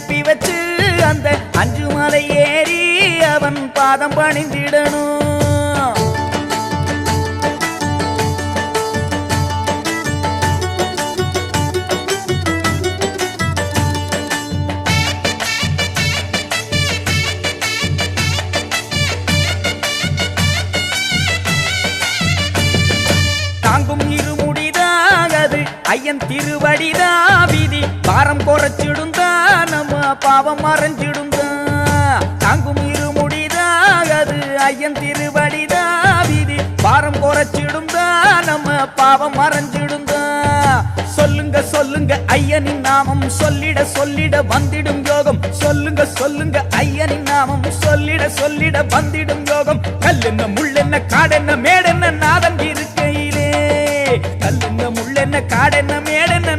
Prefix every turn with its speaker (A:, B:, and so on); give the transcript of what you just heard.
A: அனுப்பி வச்சு அந்த அஞ்சு மலை ஏறி அவன் பாதம் பணிந்திடணும். தாங்கும் இருமுடிதாகது ஐயன் திருவடிதா விதி. பாரம் குறைச்சிடுந்தா பாவம் மறைஞ்சிடும் தாங்கும் இரு அது ஐயன் திருவடிதா விதி பாரம் குறைச்சிடும் நம்ம பாவம் மறைஞ்சிடும் சொல்லுங்க சொல்லுங்க ஐயனின் நாமம். சொல்லிட சொல்லிட வந்திடும் யோகம். சொல்லுங்க சொல்லுங்க ஐயனின் நாமம். சொல்லிட சொல்லிட வந்திடும் யோகம். கல்லென்ன முள்ளென்ன காடென்ன மேடென்ன நாதன் இருக்கையிலே. கல்லென்ன முள்ளென்ன காடென்ன மேடென்ன